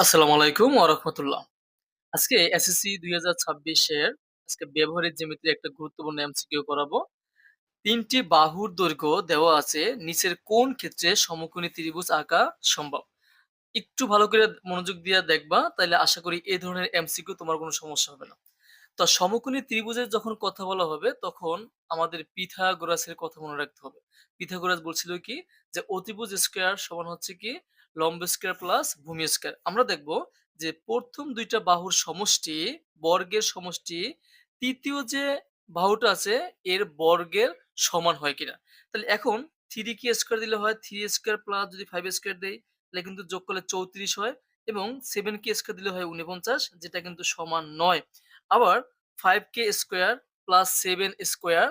আসসালামু আলাইকুম রাহমাতুল্লাহ। আজকে এসএসসি ২০২৬ এর আজকে ব্যবহারিক জ্যামিতির একটা গুরুত্বপূর্ণ এমসিকিউ করাবো। ৩ টি বাহুর দৈর্ঘ্য দেওয়া আছে। নিচের কোন ক্ষেত্রে সমকোণী ত্রিভুজ আঁকা সম্ভব? একটু ভালো করে মনোযোগ দিয়ে দেখবা, তাইলে আশা করি এই ধরনের এমসিকিউ তোমার কোনো সমস্যা হবে না। তো সমকোণী ত্রিভুজের যখন কথা বলা হবে, তখন আমাদের পিথাগোরাসের কথা মনে রাখতে হবে। পিথাগোরাস বলছিল কি? যে অতিভুজ স্কয়ার সমান হচ্ছে কি? লম্ব স্কয়ার প্লাস ভূমি স্কয়ার। আমরা দেখব যে ১ম ২ টা বাহুর সমষ্টি, বর্গের সমষ্টি তৃতীয় যে বাহুটা আছে এর বর্গের সমান হয় কিনা। তাহলে এখন থ্রি কে স্কোয়ার দিলে হয় থ্রি স্কোয়ার প্লাস যদি 5 স্কয়ার দেয় তাহলে কিন্তু যোগ করলে 34 হয় এবং সেভেন কে স্কোয়ার দিলে হয় ৪৯ যেটা কিন্তু সমান নয়। আবার ফাইভ কে স্কোয়ার প্লাস সেভেন স্কোয়ার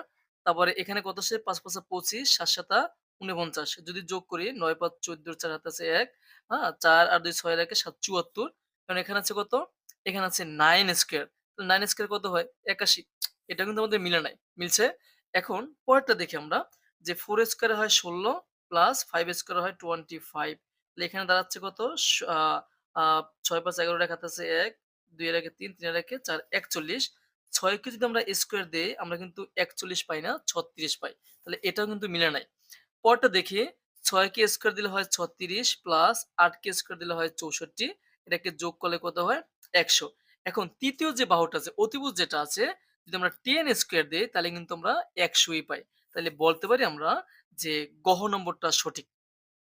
তারপরে এখানে কত আসে ৫ ৫ ২৫ ৭ ৭ ৪৯ যদি যোগ করি ৯ ৫ ১৪ ৪ হাতে আছে এক হ্যাঁ চার আর ২ ৬ এর একে ৭ ৭৪ কারণ এখানে আছে কত? এখানে আছে 9 স্কয়ার। 9 স্কয়ার কত হয়? ৮১ এটা কিন্তু আমাদের মিলে নাই। মিলছে? এখন পরেরটা দেখি আমরা, যে ফোর স্কোয়ার হয় ১৬ প্লাস 5 স্কয়ারে হয় 25 তাহলে এখানে দাঁড়াচ্ছে কত? স, আ আ ৬ ৫ ১১ এর হাতে আছে ১ ২ এর একে ৩ ৩ এর একে ৪ ৪১ ৬ যদি আমরা স্কোয়ার দিই, আমরা কিন্তু ৪১ পাই না ৩৬ পাই। তাহলে এটাও কিন্তু মিলে নাই। পরেরটা দেখি ৬ কে স্কোয়ার দিলে হয় ৩৬ প্লাস ৮ কে স্কোয়ার দিলে হয় ৬৪ এটাকে যোগ করলে কত হয়? ১০০ এখন তৃতীয় যে বাহুটা আছে, অতিভুজ যেটা আছে, যদি আমরা টেন স্কোয়ার দিই, তাহলে কিন্তু আমরা একশোই পাই। তাহলে বলতে পারি আমরা যে গহ নম্বরটা সঠিক।